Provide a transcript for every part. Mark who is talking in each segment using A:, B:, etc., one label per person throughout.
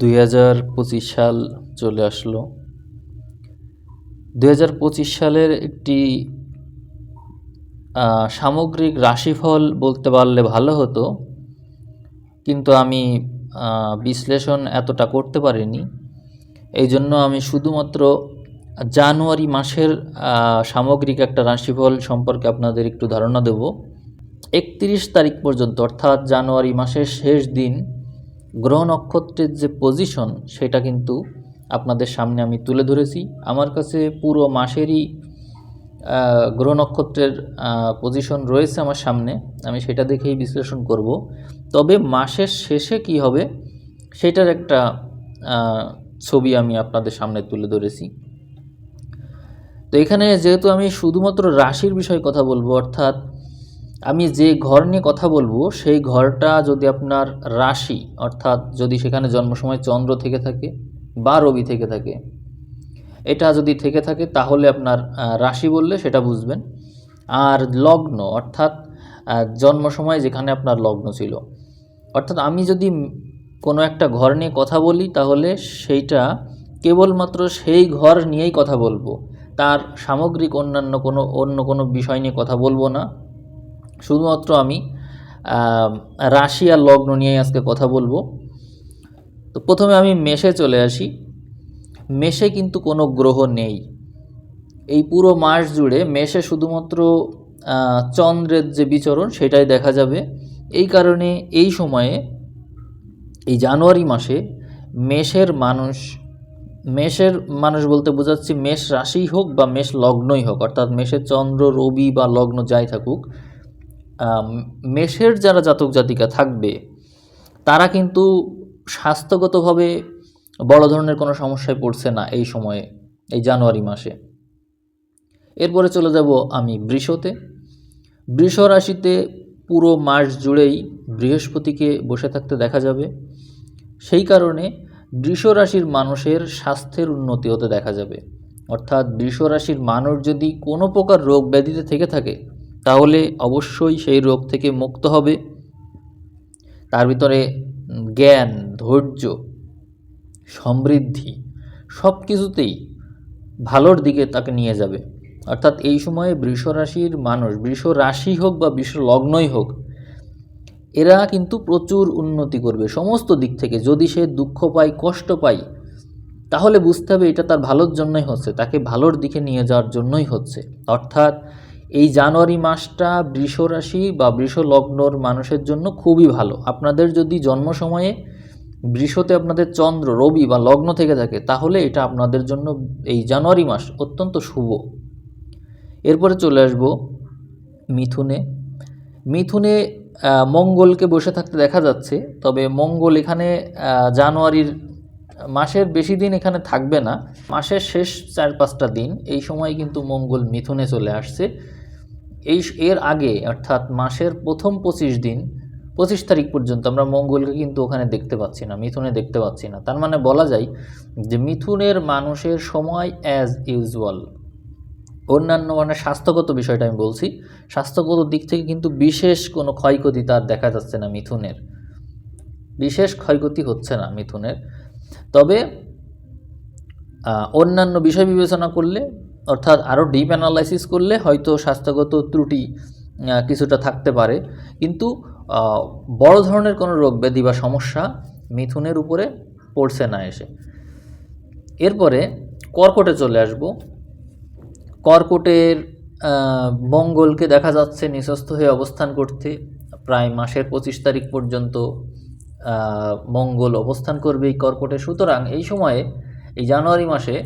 A: দুই হাজার পঁচিশ সাল চলে আসলো। দুই হাজার পঁচিশ সালের একটি সামগ্রিক রাশিফল বলতে পারলে ভালো হতো, কিন্তু আমি বিশ্লেষণ এতটা করতে পারিনি। এই জন্য আমি শুধুমাত্র জানুয়ারি মাসের সামগ্রিক একটা রাশিফল সম্পর্কে আপনাদের একটু ধারণা দেব। একত্রিশ তারিখ পর্যন্ত, অর্থাৎ জানুয়ারি মাসের শেষ দিন গ্রহ নক্ষত্রের যে পজিশন সেটা কিন্তু আপনাদের সামনে আমি তুলে ধরেছি। আমার কাছে পুরো মাসেরই গ্রহ নক্ষত্রের পজিশন রয়েছে আমার সামনে। আমি সেটা দেখেই বিশ্লেষণ করব। তবে মাসের শেষে কি হবে, সেটার একটা ছবি আমি আপনাদের সামনে তুলে ধরেছি। তো এখানে যেহেতু আমি শুধুমাত্র রাশির বিষয়ে কথা বলব, অর্থাৎ আমি যে ঘর নিয়ে কথা বলব, সেই ঘরটা যদি আপনার রাশি, অর্থাৎ যদি সেখানে জন্ম সময় চন্দ্র থেকে থাকে বা রবি থেকে থাকে, এটা যদি থেকে থাকে তাহলে আপনার রাশি বললে সেটা বুঝবেন। আর লগ্ন, অর্থাৎ জন্ম সময় যেখানে আপনার লগ্ন ছিল। অর্থাৎ আমি যদি কোনো একটা ঘর নিয়ে কথা বলি, তাহলে সেইটা কেবলমাত্র সেই ঘর নিয়েই কথা বলব। তার সামগ্রিক অন্যান্য কোনো, অন্য কোনো বিষয় নিয়ে কথা বলব না। শুধুমাত্র আমি আহ, রাশি আর লগ্ন নিয়েই আজকে কথা বলব। তো প্রথমে আমি মেষে চলে আসি। মেষে কিন্তু কোনো গ্রহ নেই। এই পুরো মাস জুড়ে মেষে শুধুমাত্র চন্দ্রের যে বিচরণ সেটাই দেখা যাবে। এই কারণে এই সময়ে এই জানুয়ারি মাসে মেষের মানুষ মেষের মানুষ বলতে বোঝাচ্ছি মেষ রাশিই হোক বা মেষ লগ্নই হোক অর্থাৎ মেষের চন্দ্র রবি বা লগ্ন যাই থাকুক মেষের যারা জাতক জাতিকা থাকবে, তারা কিন্তু স্বাস্থ্যগতভাবে বড় ধরনের কোনো সমস্যায় পড়ছে না এই সময়ে, এই জানুয়ারি মাসে। এরপরে চলে যাব আমি বৃষতে। বৃষ রাশিতে পুরো মাস জুড়েই বৃহস্পতিকে বসে থাকতে দেখা যাবে। সেই কারণে বৃষ রাশির মানুষের স্বাস্থ্যের উন্নতি হতে দেখা যাবে। অর্থাৎ বৃষ রাশির মানুষ যদি কোনো প্রকার রোগ ব্যাধিতে থেকে থাকে তাহলে অবশ্যই সেই রোগ থেকে মুক্ত হবে। তার ভিতরে জ্ঞান, ধৈর্য, সমৃদ্ধি সব কিছুতেই ভালোর দিকে তাকে নিয়ে যাবে। অর্থাৎ এই সময়ে বৃষ রাশির মানুষ, বৃষ রাশি হোক বা বৃষ লগ্নই হোক, এরা কিন্তু প্রচুর উন্নতি করবে সমস্ত দিক থেকে। যদি সে দুঃখ পায়, কষ্ট পায়, তাহলে বুঝতে হবে এটা তার ভালোর জন্যই হচ্ছে, তাকে ভালোর দিকে নিয়ে যাওয়ার জন্যই হচ্ছে। অর্থাৎ এই জানুয়ারি মাসটা বৃষ রাশি বা বৃষ লগ্নর মানুষের জন্য খুবই ভালো। আপনাদের যদি জন্ম সময়ে বৃষতে আপনাদের চন্দ্র, রবি বা লগ্ন থেকে থাকে, তাহলে এটা আপনাদের জন্য এই জানুয়ারি মাস অত্যন্ত শুভ। এরপরে চলে আসব মিথুনে। মিথুনে মঙ্গলকে বসে থাকতে দেখা যাচ্ছে, তবে মঙ্গল এখানে জানুয়ারির মাসের বেশি দিন এখানে থাকবে না। মাসের শেষ চার পাঁচটা দিন এই সময় কিন্তু মঙ্গল মিথুনে চলে আসছে। এই এর আগে অর্থাৎ মাসের প্রথম পঁচিশ দিন, পঁচিশ তারিখ পর্যন্ত আমরা মঙ্গলকে কিন্তু ওখানে দেখতে পাচ্ছি না, মিথুনে দেখতে পাচ্ছি না। তার মানে বলা যায় যে মিথুনের মানুষের সময় অ্যাজ ইউজুয়াল অন্যান্য মানে স্বাস্থ্যগত বিষয়টা আমি বলছি, স্বাস্থ্যগত দিক থেকে কিন্তু বিশেষ কোনো ক্ষয়ক্ষতি তার দেখা যাচ্ছে না মিথুনের। বিশেষ ক্ষয়ক্ষতি হচ্ছে না মিথুনের। তবে অন্যান্য বিষয় বিবেচনা করলে, অর্থাৎ আরও ডিপ অ্যানালাইসিস করলে হয়তো স্বাস্থ্যগত ত্রুটি কিছুটা থাকতে পারে। কিন্তু বড় ধরনের কোনো রোগ ব্যাধি বা সমস্যা মিথুনের উপরে পড়ছে না এসে। এরপরে, কর্কটে চলে আসব। কর্কটের মঙ্গলকে দেখা যাচ্ছে নিঃস্বস্থ হয়ে অবস্থান করতে, প্রায় মাসের পঁচিশ তারিখ পর্যন্ত মঙ্গল অবস্থান করবে এই কর্কটে। সুতরাং এই সময়ে, এই জানুয়ারি মাসে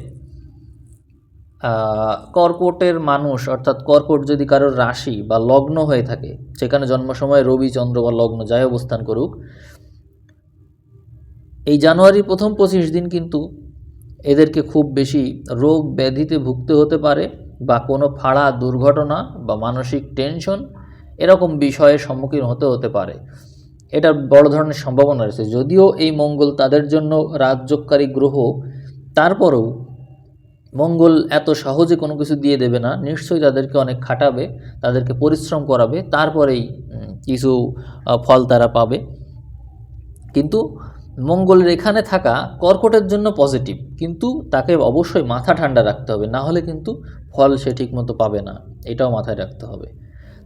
A: কর্কটের মানুষ, অর্থাৎ কর্কট যদি কারোর রাশি বা লগ্ন হয়ে থাকে সেখানে জন্ম সময় রবি, চন্দ্র বা লগ্ন যাই অবস্থান করুক, এই জানুয়ারির প্রথম পঁচিশ দিন কিন্তু এদেরকে খুব বেশি রোগ ব্যাধিতে ভুগতে হতে পারে বা কোনো ফাড়া, দুর্ঘটনা বা মানসিক টেনশন এরকম বিষয়ের সম্মুখীন হতে হতে পারে। এটার বড় ধরনের সম্ভাবনা রয়েছে। যদিও এই মঙ্গল তাদের জন্য রাজযোগকারী গ্রহ, তারপরেও মঙ্গল এত সহজে কোনো কিছু দিয়ে দেবে না, নিশ্চয়ই তাদেরকে অনেক খাটাবে, তাদেরকে পরিশ্রম করাবে, তারপরেই কিছু ফল তারা পাবে। কিন্তু মঙ্গলের এখানে থাকা কর্কটের জন্য পজিটিভ, কিন্তু তাকে অবশ্যই মাথা ঠান্ডা রাখতে হবে, না হলে কিন্তু ফল সে ঠিকমতো পাবে না, এটাও মাথায় রাখতে হবে।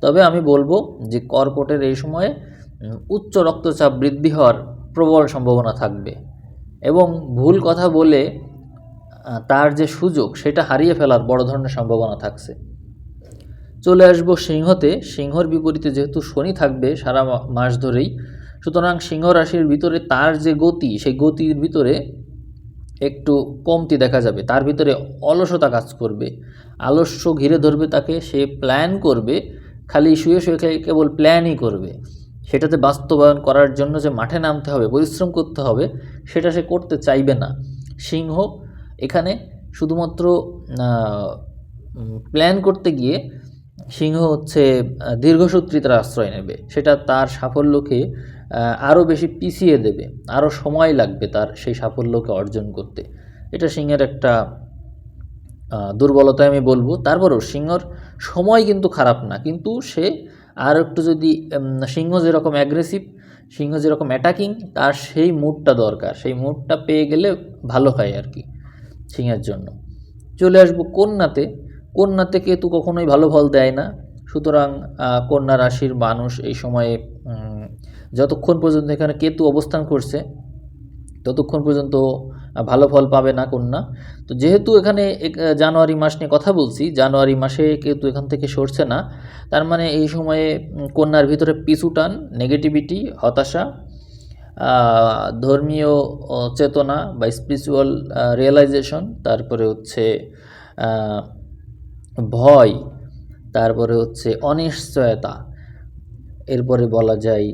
A: তবে আমি বলব যে কর্কটের এই সময়ে উচ্চ রক্তচাপ বৃদ্ধি হওয়ার প্রবল সম্ভাবনা থাকবে। এবং ভুল কথা বলে তার যে সুযোগ, সেটা হারিয়ে ফেলার বড় ধরনের সম্ভাবনা থাকছে। চলে আসব সিংহতে। সিংহর বিপরীতে যেহেতু শনি থাকবে সারা মাস ধরেই, সুতরাং সিংহ রাশির ভিতরে তার যে গতি, সেই গতির ভিতরে একটু কমতি দেখা যাবে। তার ভিতরে অলসতা কাজ করবে। আলস্য ঘিরে ধরবে তাকে, সে প্ল্যান করবে। খালি শুয়ে শুয়ে কেবল প্ল্যানই করবে। সেটাতে বাস্তবায়ন করার জন্য যে মাঠে নামতে হবে পরিশ্রম করতে হবে সেটা সে করতে চাইবে না। সিংহ এখানে শুধুমাত্র প্ল্যান করতে গিয়ে সিংহ হচ্ছে দীর্ঘসূত্রিতার আশ্রয় নেবে। সেটা তার সাফল্যকে আরও বেশি পিছিয়ে দেবে আরও সময় লাগবে তার সেই সাফল্যকে অর্জন করতে। এটা সিংহের একটা আহ, দুর্বলতা আমি বলব। তারপরও সিংহর সময় কিন্তু খারাপ না কিন্তু সে আর একটু যদি সিংহ যেরকম অ্যাগ্রেসিভ সিংহ যেরকম অ্যাটাকিং তার সেই মুডটা দরকার। সেই মুডটা পেয়ে গেলে ভালো হয় আর কি সিংহের জন্য। চলে আসব কন্যাতে। কন্যাতে কেতু কখনোই ভালো ফল দেয় না। সুতরাং কন্যা রাশির মানুষ এই সময়ে যতক্ষণ পর্যন্ত এখানে কেতু অবস্থান করছে, ততক্ষণ পর্যন্ত ভালো ফল পাবে না কন্যা। তো যেহেতু এখানে জানুয়ারি মাস নিয়ে কথা বলছি, জানুয়ারি মাসে কেতু এখান থেকে সরছে না। তার মানে এই সময়ে কন্যার ভিতরে পিছুটান নেগেটিভিটি হতাশা ধর্মীয় চেতনা বা স্পিরিচুয়াল রিয়েলাইজেশন তারপরে হচ্ছে ভয়, তারপরে হচ্ছে অনিশ্চয়তা। এরপরে বলা যায়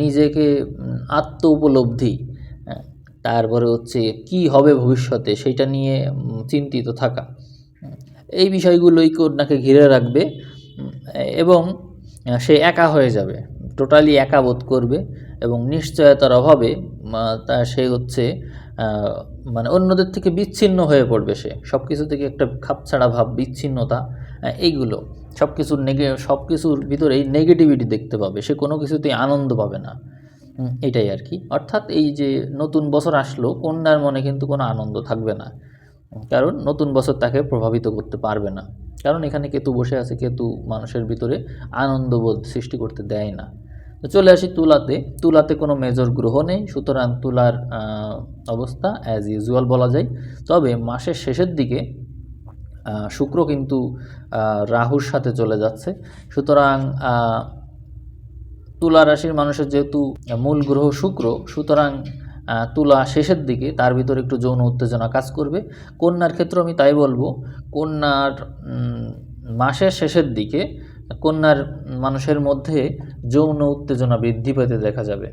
A: নিজেকে আত্ম উপলব্ধি তারপরে হচ্ছে কি হবে ভবিষ্যতে সেটা নিয়ে চিন্তিত থাকা। এই বিষয়গুলোই কন্যাকে ঘিরে রাখবে এবং সে একা হয়ে যাবে, টোটালি একা বোধ করবে, এবং নিশ্চয়তার অভাবে তা সে হচ্ছে মানে অন্যদের থেকে বিচ্ছিন্ন হয়ে পড়বে সে। সব কিছু থেকে একটা খাপছাড়া ভাব, বিচ্ছিন্নতা এইগুলো। সব কিছুর নেগে সব কিছুর ভিতরেই নেগেটিভিটি দেখতে পাবে। সে কোনো কিছুতেই আনন্দ পাবে না। এটাই আর কি। অর্থাৎ এই যে নতুন বছর আসলো, কন্যার মনে কিন্তু কোনো আনন্দ থাকবে না। কারণ নতুন বছর তাকে প্রভাবিত করতে পারবে না। কারণ এখানে কেতু বসে আছে, কেতু মানুষের ভিতরে আনন্দবোধ সৃষ্টি করতে দেয় না। চলে আসি তুলাতে। তুলাতে কোনো মেজর গ্রহ নেই, সুতরাং তুলার অবস্থা অ্যাজ ইউজুয়াল বলা যায়। তবে মাসের শেষের দিকে শুক্র কিন্তু রাহুর সাথে চলে যাচ্ছে। সুতরাং তুলা রাশির মানুষের যেহেতু মূল গ্রহ শুক্র, সুতরাং তুলা শেষের দিকে তার ভিতরে একটু যৌন উত্তেজনা কাজ করবে। কন্যার ক্ষেত্রে আমি তাই বলব, কন্যার মাসের শেষের দিকে কন্যার মানুষের মধ্যে যৌন উত্তেজনা বৃদ্ধি পেতে দেখা যাবে।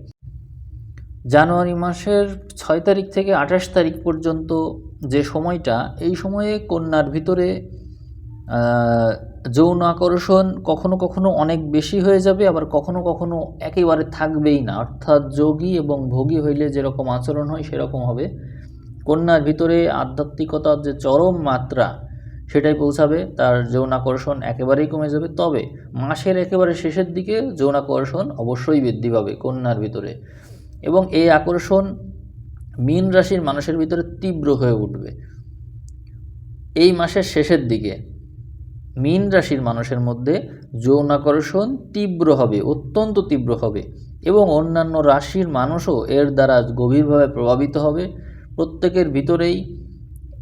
A: জানুয়ারি মাসের ছয় তারিখ থেকে আঠাশ তারিখ পর্যন্ত যে সময়টা, এই সময়ে কন্যার ভিতরে যৌন আকর্ষণ কখনো কখনো অনেক বেশি হয়ে যাবে, আবার কখনো কখনো একেবারে থাকবেই না। অর্থাৎ যোগী এবং ভোগী হইলে যেরকম আচরণ হয় সেরকম হবে। কন্যার ভিতরে আধ্যাত্মিকতার যে চরম মাত্রা, সেটাই পৌঁছাবে, তার যৌন আকর্ষণ একেবারেই কমে যাবে। তবে মাসের একেবারে শেষের দিকে যৌন আকর্ষণ অবশ্যই বৃদ্ধি পাবে কন্যার ভিতরে। এবং এই আকর্ষণ মীন রাশির মানুষের ভিতরে তীব্র হয়ে উঠবে। এই মাসের শেষের দিকে মীন রাশির মানুষের মধ্যে যৌনাকর্ষণ তীব্র হবে, অত্যন্ত তীব্র হবে এবং অন্যান্য রাশির মানুষও এর দ্বারা গভীরভাবে প্রভাবিত হবে। প্রত্যেকের ভিতরেই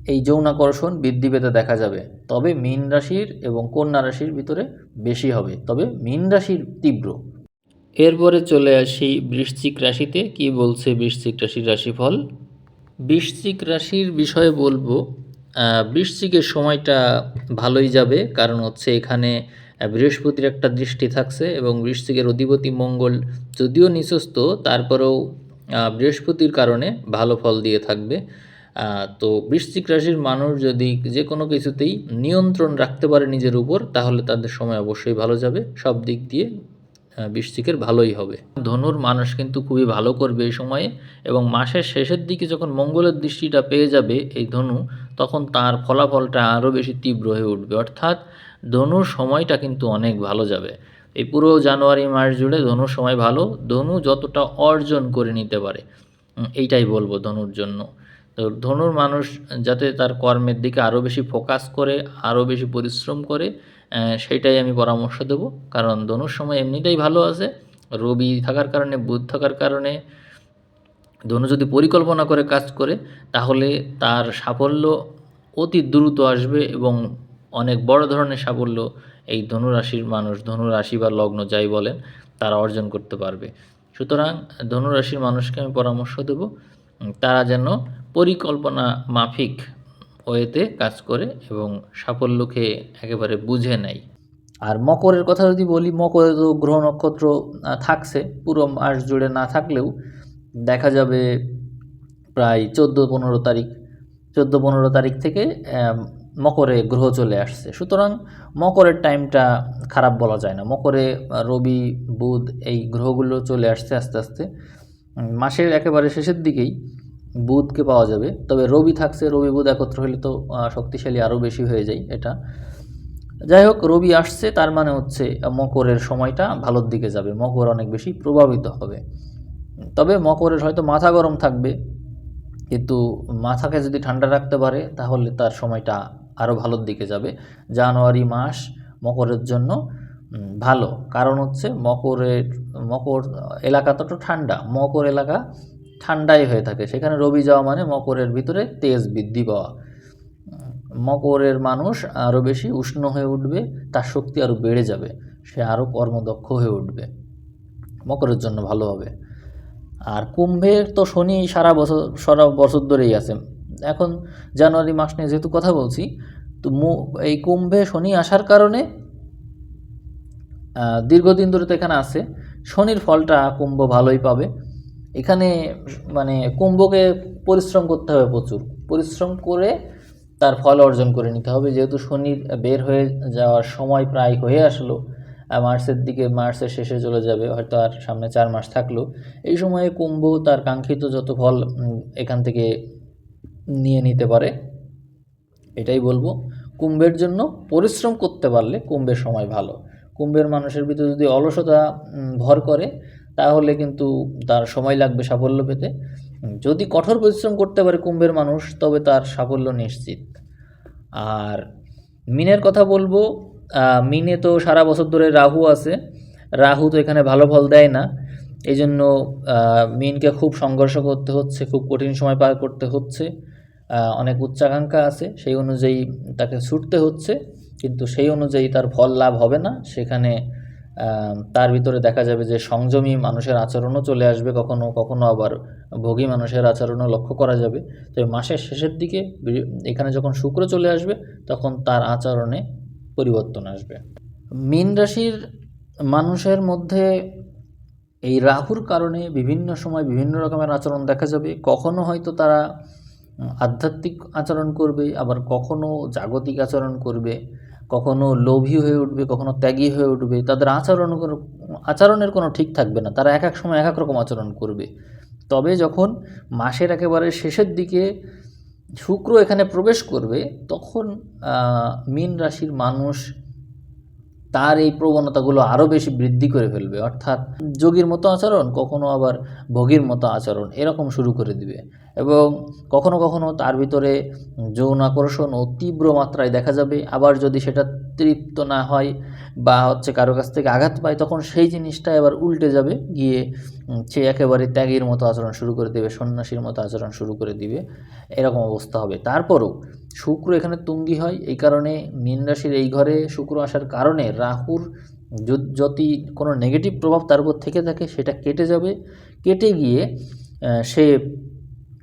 A: এই যৌনাকর্ষণ বৃদ্ধি পেতে দেখা যাবে। তবে মীন রাশির এবং কন্যা রাশির ভিতরে বেশি হবে, তবে মীন রাশির তীব্র। এরপরে চলে আসি বৃশ্চিক রাশিতে। কি বলছে বৃশ্চিক রাশির রাশিফল? বৃশ্চিক রাশির বিষয়ে বলব বৃশ্চিকের সময়টা ভালোই যাবে, কারণ হচ্ছে এখানে বৃহস্পতির একটা দৃষ্টি থাকছে এবং বৃশ্চিকের অধিপতি মঙ্গল যদিও নিচস্ত তারপরেও বৃহস্পতির কারণে ভালো ফল দিয়ে থাকবে। তো বৃশ্চিক রাশির মানুষ যদি যে কোনো কিছুতেই নিয়ন্ত্রণ রাখতে পারে নিজের উপর, তাহলে তাদের সময় অবশ্যই ভালো যাবে। সব দিক দিয়ে বৃশ্চিকের ভালোই হবে। ধনুর মানুষ কিন্তু খুবই ভালো করবে এই সময়ে এবং মাসের শেষের দিকে যখন মঙ্গলের দৃষ্টিটা পেয়ে যাবে এই ধনু তখন তার ফলাফলটা আরও বেশি তীব্র হয়ে উঠবে। অর্থাৎ ধনুর সময়টা কিন্তু অনেক ভালো যাবে। এই পুরো জানুয়ারি মাস জুড়ে ধনুর সময় ভালো। ধনু যতটা অর্জন করে নিতে পারে এইটাই বলব ধনুর জন্য। তো ধনুর মানুষ যাতে তার কর্মের দিকে আরও বেশি ফোকাস করে আরও বেশি পরিশ্রম করে আহ, সেইটাই আমি পরামর্শ দেবো। কারণ ধনুর সময় এমনিতেই ভালো আছে। রবি থাকার কারণে বুধ থাকার কারণে ধনু যদি পরিকল্পনা করে কাজ করে, তাহলে তার সাফল্য অতি দ্রুত আসবে এবং অনেক বড় ধরনের সাফল্য এই ধনুরাশির মানুষ ধনুরাশি বা লগ্ন যাই বলেন, তারা অর্জন করতে পারবে। সুতরাং ধনুরাশির মানুষকে আমি পরামর্শ দেব, তারা যেন পরিকল্পনা মাফিক ওয়েতে কাজ করে এবং সাফল্যকে একেবারে বুঝে নেয়। আর মকরের কথা যদি বলি, মকরে তো গ্রহ নক্ষত্র থাকছে, পুরো মাস জুড়ে না থাকলেও দেখা যাবে প্রায় চোদ্দ পনেরো তারিখ। চোদ্দ পনেরো তারিখ থেকে মকরে গ্রহ চলে আসছে। সুতরাং মকরের টাইমটা খারাপ বলা যায় না। মকরে, রবি, বুধ এই গ্রহগুলো চলে আসছে আস্তে আস্তে। মাসের একেবারে শেষের দিকেই বুধকে পাওয়া যাবে। তবে রবি থাকছে, রবি বুধ একত্র হলে তো শক্তিশালী আরও বেশি হয়ে যায় এটা। যাই হোক, রবি আসছে, তার মানে হচ্ছে মকরের সময়টা ভালোর দিকে যাবে। মকর অনেক বেশি প্রভাবিত হবে। তবে মকরের হয়তো মাথা গরম থাকবে, কিন্তু মাথাকে যদি ঠান্ডা রাখতে পারে, তাহলে তার সময়টা আরও ভালোর দিকে যাবে। জানুয়ারি মাস মকরের জন্য ভালো। কারণ হচ্ছে মকরের, মকর এলাকা তো ঠান্ডা। মকর এলাকা ঠান্ডাই হয়ে থাকে। সেখানে রবি যাওয়া মানে মকরের ভিতরে তেজ বৃদ্ধি পাওয়া। মকরের মানুষ আরও বেশি উষ্ণ হয়ে উঠবে, তার শক্তি আরও বেড়ে যাবে। সে আরও কর্মদক্ষ হয়ে উঠবে। মকরের জন্য ভালো হবে। কুম্ভের তো শনি সারা বছর সারা বছর ধরেই আছে। এখন জানুয়ারি মাস নিয়ে যেহেতু কথা বলছি, তো এই কুম্ভে শনি আসার কারণে দীর্ঘদিন ধরে তো এখানে আছে। শনির ফলটা কুম্ভ ভালোই পাবে। এখানে মানে কুম্ভকে পরিশ্রম করতে হবে প্রচুর। পরিশ্রম করে তার ফল অর্জন করে নিতে হবে। যেহেতু শনির বের হয়ে যাওয়ার সময় প্রায় হয়ে আসলো মার্চের দিকে, মার্চের শেষে চলে যাবে, হয়তো আর সামনে চার মাস থাকল। এই সময়ে কুম্ভ তার কাঙ্ক্ষিত যত ফল এখান থেকে নিয়ে নিতে পারে, এটাই বলব। কুম্ভের জন্য পরিশ্রম করতে পারলে কুম্ভের সময় ভালো। কুম্ভের মানুষের ভিতরে যদি অলসতা ভর করে, তাহলে কিন্তু তার সময় লাগবে সাফল্য পেতে। যদি কঠোর পরিশ্রম করতে পারে কুম্ভের মানুষ, তবে তার সাফল্য নিশ্চিত। আর মিনের কথা বলব মিনে তো সারা বছর ধরে রাহু আছে। রাহু তো এখানে ভালো ফল দেয় না। এই জন্য মিনকে খুব সংঘর্ষ করতে হচ্ছে, খুব কঠিন সময় পার করতে হচ্ছে। অনেক উচ্চাকাঙ্ক্ষা আছে, সেই অনুযায়ী তাকে ছুটতে হচ্ছে। কিন্তু সেই অনুযায়ী তার ফল লাভ হবে না। সেখানে তার ভিতরে দেখা যাবে যে সংযমী মানুষের আচরণও চলে আসবে কখনো কখনো আবার ভোগী মানুষের আচরণও লক্ষ্য করা যাবে। তবে মাসের শেষের দিকে এখানে যখন শুক্র চলে আসবে, তখন তার আচরণে পরিবর্তন আসবে। মীন রাশির মানুষের মধ্যে এই রাহুর কারণে বিভিন্ন সময় বিভিন্ন রকমের আচরণ দেখা যাবে। কখনো হয়তো তারা আধ্যাত্মিক আচরণ করবে, আবার কখনো জাগতিক আচরণ করবে, কখনো লোভী হয়ে উঠবে, কখনো ত্যাগী হয়ে উঠবে। তাদের আচরণ আচরণের কোনো ঠিক থাকবে না। তারা এক এক সময় এক এক রকম আচরণ করবে। তবে যখন মাসের একেবারে শেষের দিকে শুক্র এখানে প্রবেশ করবে, তখন মীন রাশির মানুষ তার এই প্রবণতাগুলো আরও বেশি বৃদ্ধি করে ফেলবে। অর্থাৎ যোগীর মতো আচরণ, কখনো আবার ভোগীর মতো আচরণ, এরকম শুরু করে দিবে। এবং কখনো কখনো তার ভিতরে যৌন আকর্ষণ ও তীব্র মাত্রায় দেখা যাবে। আবার যদি সেটা তৃপ্ত না হয় বা হচ্ছে কারও কাছ থেকে আঘাত পায়, তখন সেই জিনিসটা এবার উল্টে যাবে। গিয়ে সে একেবারে ত্যাগীর মতো আচরণ শুরু করে দেবে, সন্ন্যাসীর মতো আচরণ শুরু করে দিবে। এরকম অবস্থা হবে। তারপরও শুক্র এখানে তুঙ্গি হয়। এই কারণে মীন রাশির এই ঘরে শুক্র আসার কারণে রাহুর যদি কোনো নেগেটিভ প্রভাব তার উপর থেকে থাকে, সেটা কেটে যাবে। কেটে গিয়ে সে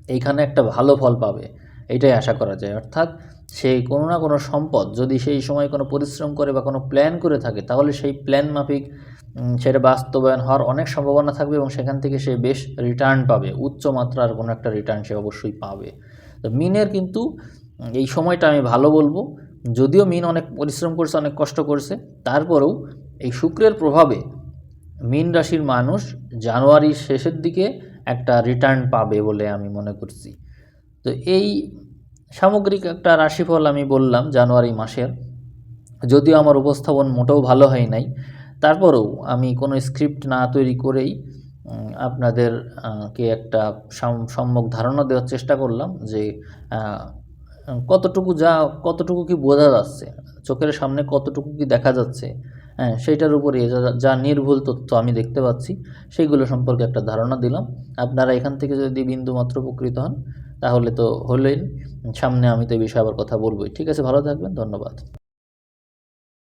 A: এইখানে একটা ভালো ফল পাবে। এটাই আশা করা যায়। অর্থাৎ সে কোনো না কোনো সম্পদ যদি সেই সময় কোনো পরিশ্রম করে বা কোনো প্ল্যান করে থাকে, তাহলে সেই প্ল্যান মাফিক সেটা বাস্তবায়ন হওয়ার অনেক সম্ভাবনা থাকবে এবং সেখান থেকে সে বেশ রিটার্ন পাবে। উচ্চ মাত্রার কোনো একটা রিটার্ন সে অবশ্যই পাবে। তো মিনের কিন্তু এই সময়টা আমি ভালো বলব। যদিও মিন অনেক পরিশ্রম করছে, অনেক কষ্ট করছে, তারপরেও এই শুক্রের প্রভাবে মীন রাশির মানুষ জানুয়ারির শেষের দিকে একটা রিটার্ন পাবে বলে আমি মনে করছি। তো এই সামগ্রিক একটা রাশিফল আমি বললাম জানুয়ারি মাসের। যদিও আমার উপস্থাপন মোটেও ভালো হয় নাই তারপরেও আমি কোনো স্ক্রিপ্ট না তৈরি করেই উম, আপনাদের কে একটা সাম- সম্যক ধারণা দেওয়ার চেষ্টা করলাম যে কতটুকু যা কতটুকু কি বোঝা যাচ্ছে চোখের সামনে কতটুকু কি দেখা যাচ্ছে হ্যাঁ সেইটার উপরে যা- যা নির্ভুল তথ্য আমি দেখতে পাচ্ছি সেইগুলো সম্পর্কে একটা ধারণা দিলাম। আপনারা এখান থেকে যদি বিন্দুমাত্র উপকৃত হন তাহলে তো হলেন সামনে আমি তো এই বিষয়ে আবার কথা বলবোই। ঠিক আছে, ভালো থাকবেন, ধন্যবাদ।